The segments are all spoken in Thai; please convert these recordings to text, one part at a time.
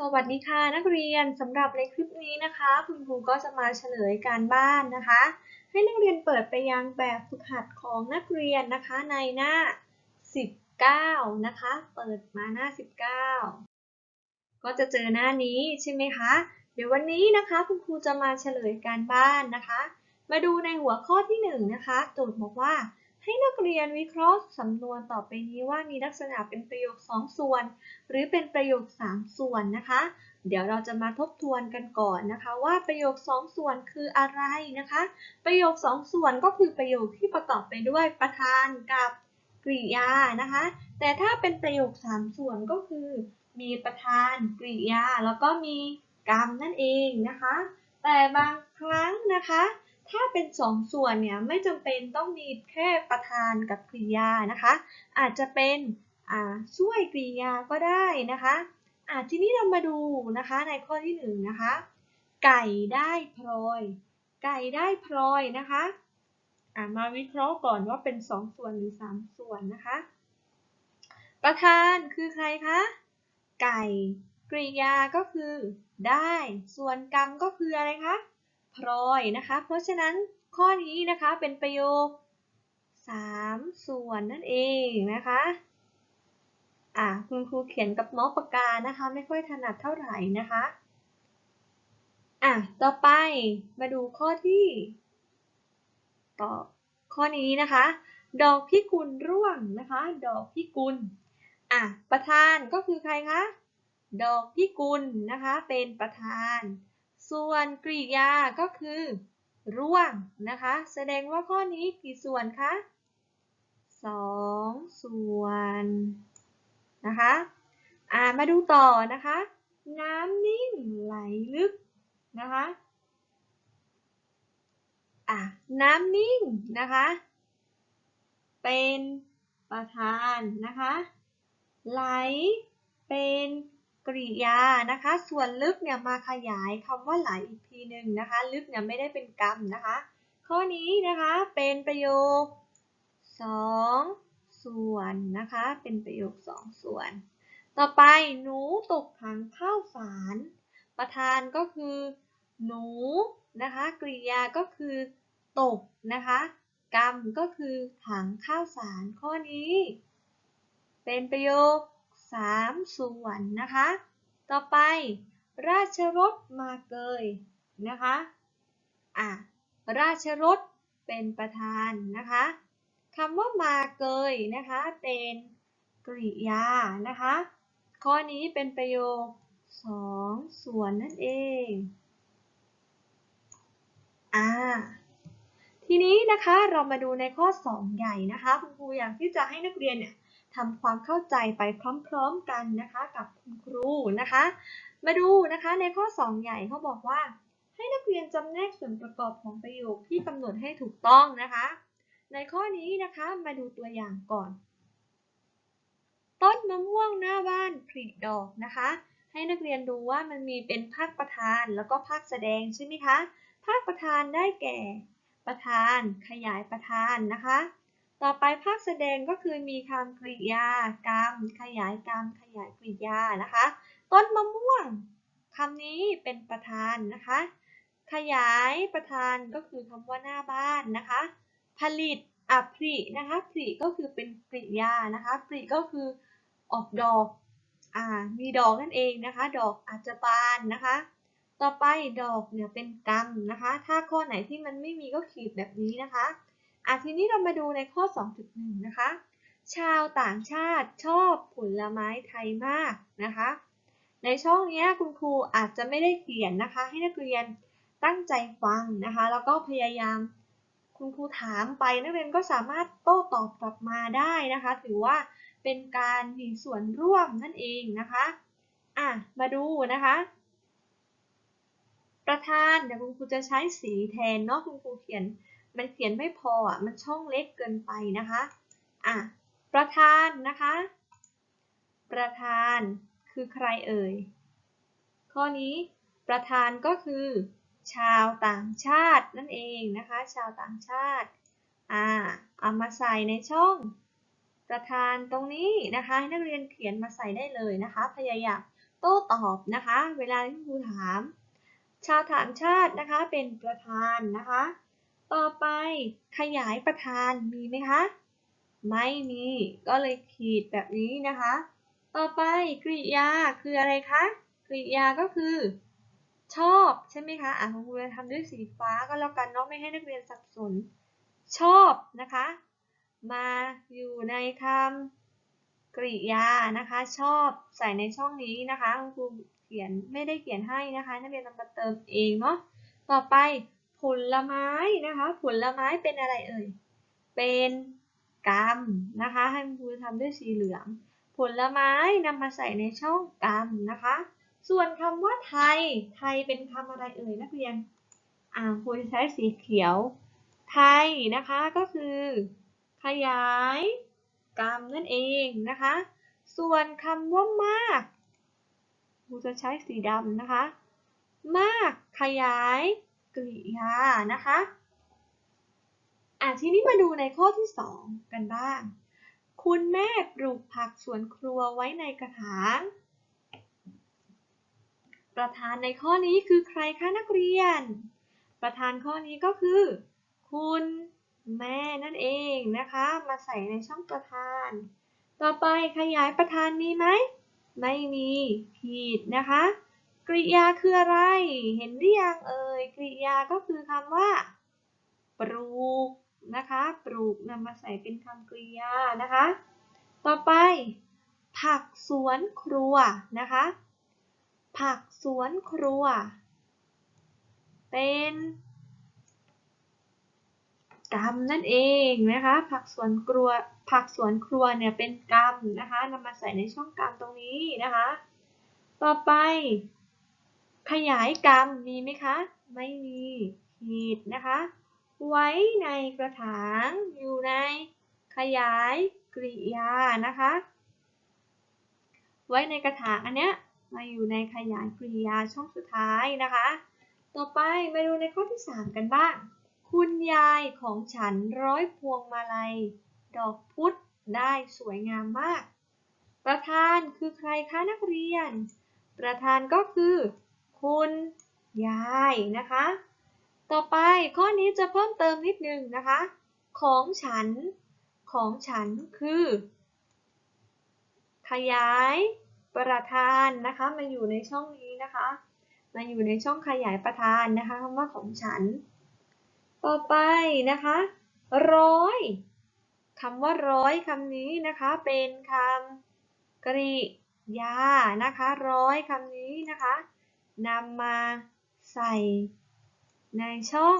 สวัสดีค่ะนักเรียนสำหรับในคลิปนี้นะคะ คุณครูก็จะมาเฉลยการบ้านนะคะ ให้นักเรียนเปิดไปยังแบบฝึกหัดของนักเรียนนะคะในหน้า 19 นะคะ เปิดมาหน้า 19 ก็จะเจอหน้านี้ใช่ไหมคะ เดี๋ยววันนี้นะคะคุณครูจะมาเฉลยการบ้านนะคะ มาดูในหัวข้อที่ 1 นะคะโจทย์บอกว่า ให้นักเรียนวิเคราะห์สำนวนต่อไปนี้ว่ามีลักษณะเป็นประโยค 2 ส่วน หรือเป็นประโยค 3 ส่วนนะคะ เดี๋ยวเราจะมาทบทวนกันก่อนนะคะ ว่าประโยค 2 ส่วนคืออะไรนะคะ ประโยค 2 ส่วนก็คือประโยคที่ประกอบไปด้วยประธานกับกริยานะคะ แต่ถ้าเป็นประโยค 3 ส่วนก็คือ มีประธานกริยา แล้วก็มีกรรมนั่นเองนะคะ แต่บางครั้งนะคะ ถ้าเป็นสองส่วนเนี่ยไม่จำเป็นต้องมีแค่ประธานกับกริยานะคะ อาจจะเป็นช่วยกริยาก็ได้นะคะอ่าทีนี้เรามาดูนะคะในข้อที่หนึ่งนะคะ ไก่ได้พลอย ไก่ได้พลอยนะคะอ่ามาวิเคราะห์ก่อนว่าเป็นสองส่วนหรือสามส่วนนะคะ ประธานคือใครคะ ไก่กริยาก็คือได้ ส่วนกรรมก็คืออะไรคะ พลอยนะคะ เพราะฉะนั้นข้อนี้นะคะเป็นประโยค 3 ส่วนนั่นเองนะคะอะคุณครูเขียนกับเมาส์ปากกานะคะ ไม่ค่อยถนัดเท่าไหร่นะคะอะต่อไปมาดูข้อที่ ต่อข้อนี้นะคะ ดอกพิกุลร่วงนะคะ ดอกพิกุลอะประธานก็คือใครคะดอกพิกุลนะคะ เป็นประธาน ส่วนกริยาก็คือ ร่วงนะคะ แสดงว่าข้อนี้กี่ส่วนคะสองส่วนนะคะอ่ามาดูต่อนะคะ น้ำนิ่งไหลลึกนะคะอะน้ำนิ่งนะคะ เป็นประธานนะคะ ไหลเป็น กริยานะคะ ส่วนลึกเนี่ยมาขยายคำว่าไหลอีกทีหนึ่งนะคะ ลึกเนี่ยไม่ได้เป็นกรรมนะคะ ข้อนี้นะคะเป็นประโยค 2 ส่วนนะคะ เป็นประโยค 2 ส่วน ต่อไปหนูตกถังข้าวสาร ประธานก็คือ หนูนะคะกริยาก็คือตกนะคะกรรมก็คือถังข้าวสารข้อนี้ เป็นประโยค 3ส่วนนะคะ ต่อไปราชรถมาเกยนะคะอะราชรถเป็นประธานนะคะคำว่ามาเกยนะคะเป็นกริยานะคะ ข้อนี้เป็นประโยค2ส่วนนั่นเองอ่าทีนี้นะคะเรามาดูในข้อ 2 ใหญ่นะคะ คุณครูอยากที่จะให้นักเรียนเนี่ย ทำความเข้าใจไปพร้อมๆกันนะคะ กับคุณครูนะคะ มาดูนะคะในข้อ 2 ใหญ่เขาบอกว่า ให้นักเรียนจำแนกส่วนประกอบของประโยคที่กำหนดให้ถูกต้องนะคะ ในข้อนี้นะคะมาดูตัวอย่างก่อน ต้นมะม่วงหน้าบ้านผลิดอกนะคะ ให้นักเรียนดูว่ามันมีเป็นภาคประธานแล้วก็ภาคแสดงใช่ไหมคะภาคประธานได้แก่ประธาน ขยายประธานนะคะ ต่อไปภาคแสดงก็คือมีคำกริยากรรม ขยายกรรม ขยายกริยานะคะ ต้นมะม่วงคำนี้เป็นประธานนะคะ ขยายประธานก็คือคำว่าหน้าบ้านนะคะ ผลิตอะผลินะคะผลิก็คือเป็นกริยานะคะผลิก็คือออกดอกอ่ามีดอกนั่นเองนะคะ ดอกอาจจะบานนะคะ ต่อไปดอกเนี่ยเป็นกรรมนะคะ ถ้าข้อไหนที่มันไม่มีก็ขีดแบบนี้นะคะ อะทีนี้เรามาดูในข้อ 2.1 นะคะ ชาวต่างชาติชอบผลไม้ไทยมากนะคะ ในช่องนี้คุณครูอาจจะไม่ได้เขียนนะคะ ให้นักเรียนตั้งใจฟังนะคะ แล้วก็พยายามคุณครูถามไปนักเรียนก็สามารถโต้ตอบกลับมาได้นะคะ ถือว่าเป็นการมีส่วนร่วมนั่นเองนะคะอะมาดูนะคะ ประธานเดี๋ยวคุณครูจะใช้สีแทนเนาะคุณครูเขียน มันเขียนไม่พออะมันช่องเล็กเกินไปนะคะอะประธานนะคะ ประธานคือใครเอ่ย ข้อนี้ประธานก็คือ ชาวต่างชาตินั่นเองนะคะ ชาวต่างชาติอ่าเอามาใส่ในช่อง ประธานตรงนี้นะคะให้นักเรียนเขียนมาใส่ได้เลยนะคะ พยายามโต้ตอบนะคะ เวลาที่ครูถาม ชาวต่างชาตินะคะเป็นประธานนะคะ ต่อไปขยายประธานมีไหมคะ ไม่มี ก็เลยขีดแบบนี้นะคะ ต่อไปกริยาคืออะไรคะ กริยาก็คือ ชอบใช่ไหมคะ อะครูจะทำด้วยสีฟ้าก็แล้วกันเนาะไม่ให้นักเรียนสับสน ชอบนะคะ มาอยู่ในคำกริยานะคะ ชอบใส่ในช่องนี้นะคะคุณครูเขียนไม่ได้เขียนให้นะคะ นักเรียนต้องมาเติมเองเนาะ ต่อไป ผลไม้นะคะ ผลไม้เป็นอะไรเอ่ย เป็นกรรมนะคะ ให้คุณครูทำด้วยสีเหลือง ผลไม้นำมาใส่ในช่องกรรมนะคะ ส่วนคำว่าไทย ไทยเป็นคำอะไรเอ่ยนักเรียน อ่าครูจะใช้สีเขียว ไทยนะคะก็คือ ขยายกรรมนั่นเองนะคะ ส่วนคำว่ามากครูจะใช้สีดำนะคะ มากขยาย กริยานะคะอะทีนี้มาดูในข้อที่ 2 กันบ้าง คุณแม่ปลูกผักสวนครัวไว้ในกระถาง ประธานในข้อนี้คือใครคะนักเรียน ประธานข้อนี้ก็คือ คุณแม่นั่นเองนะคะ มาใส่ในช่องประธาน ต่อไปขยายประธานมีไหม ไม่มีผิดนะคะ กริยาคืออะไร เห็นหรือยังเอ่ยกริยาก็คือคำว่า ปลูกนะคะ ปลูกนำมาใส่เป็นคำกริยานะคะ ต่อไป ผักสวนครัวนะคะ ผักสวนครัว เป็นกรรมนั่นเองนะคะ ผักสวนครัว ผักสวนครัวเนี่ยเป็นกรรมนะคะนำมาใส่ในช่องกรรมตรงนี้นะคะ ต่อไป ขยายกรรมมีไหมคะ ไม่มีขีดนะคะ ไว้ในกระถางอยู่ในขยายกริยานะคะ ไว้ในกระถางอันเนี้ยมาอยู่ในขยายกริยาช่องสุดท้ายนะคะ ต่อไปมาดูในข้อที่ 3 กันบ้าง คุณยายของฉันร้อยพวงมาลัย ดอกพุธได้สวยงามมาก ประธานคือใครคะนักเรียน ประธานก็คือ คุณยายนะคะ ต่อไปข้อนี้จะเพิ่มเติมนิดนึงนะคะ ของฉัน ของฉันคือ ขยายประธานนะคะมาอยู่ในช่องนี้นะคะ มาอยู่ในช่องขยายประธานนะคะคำว่าของฉัน ต่อไปนะคะร้อยคำว่าร้อยคำนี้นะคะเป็นคำกริยานะคะ ร้อยคำนี้นะคะ นำมาใส่ในช่อง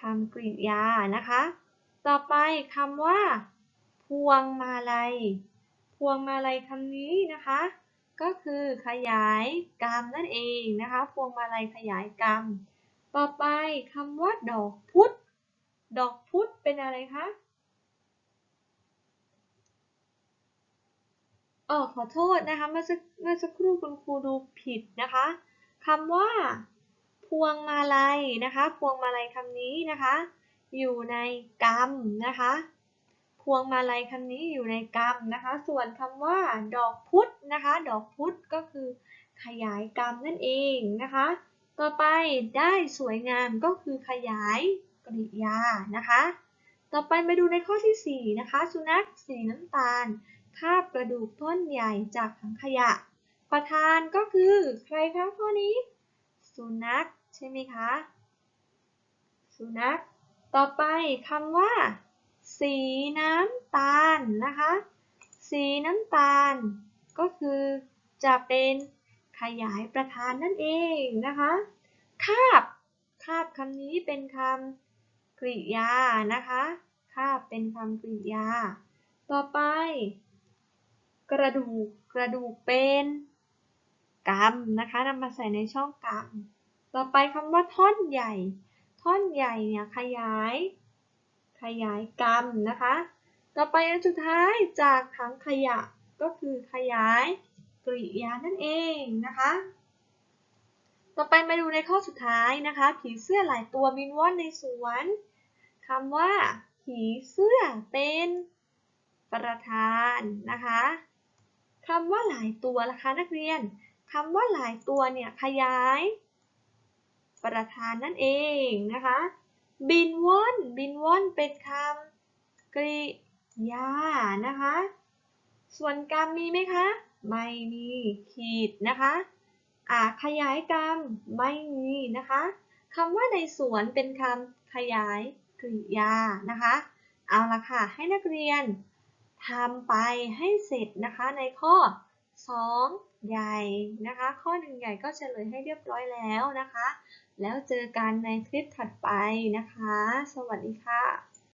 คำกริยานะคะ ต่อไปคำว่า พวงมาลัย พวงมาลัยคำนี้นะคะ ก็คือขยายกรรมนั่นเองนะคะ พวงมาลัยขยายกรรม ต่อไปคำว่า ดอกพุธดอกพุธเป็นอะไรคะเออขอโทษนะคะ เมื่อสักเมื่อสักครู่คุณครูดูผิดนะคะ คำว่า พวงมาลัยนะคะ พวงมาลัยคำนี้นะคะ อยู่ในกรรมนะคะ พวงมาลัยคำนี้อยู่ในกรรมนะคะ ส่วนคำว่า ดอกพุธนะคะ ดอกพุธก็คือขยายกรรมนั่นเองนะคะ ต่อไปได้สวยงามก็คือขยายกริยานะคะ ต่อไปมาดูในข้อที่ 4 นะคะ สุนัขสีน้ำตาลคาบกระดูกท่อนใหญ่จากถังขยะ ประธานก็คือใครคะข้อนี้ สุนัขใช่ไหมคะ สุนัข ต่อไปคำว่า สีน้ำตาลนะคะ สีน้ำตาล ก็คือจะเป็นขยายประธานนั่นเองนะคะ คาบ คาบคำนี้เป็นคำกริยานะคะ คาบเป็นคำกริยา ต่อไป กระดูก กระดูกเป็น กรรมนะคะนำมาใส่ในช่องกรรม ต่อไปคำว่าท่อนใหญ่ ท่อนใหญ่เนี่ยขยาย ขยายกรรมนะคะ ต่อไปอันสุดท้ายจากถังขยะก็คือขยายกริยานั่นเองนะคะ ต่อไปมาดูในข้อสุดท้ายนะคะ ผีเสื้อหลายตัวบินว่อนในสวนคำว่า ผีเสื้อเป็นประธานนะคะคำว่าหลายตัวล่ะคะนักเรียน คำว่าหลายตัวเนี่ยขยาย ประธานนั่นเองนะคะ บินว่อนบินว่อนเป็นคำกริยานะคะ ส่วนกรรมมีไหมคะ ไม่มีขีดนะคะอ่าขยายกรรมไม่มีนะคะคำว่าในสวนเป็นคำขยายกริยานะคะ เอาละค่ะ ให้นักเรียนทำไปให้เสร็จนะคะในข้อ 2 ใหญ่นะคะ ข้อหนึ่งใหญ่ก็เฉลยให้เรียบร้อยแล้วนะคะ แล้วเจอกันในคลิปถัดไปนะคะ สวัสดีค่ะ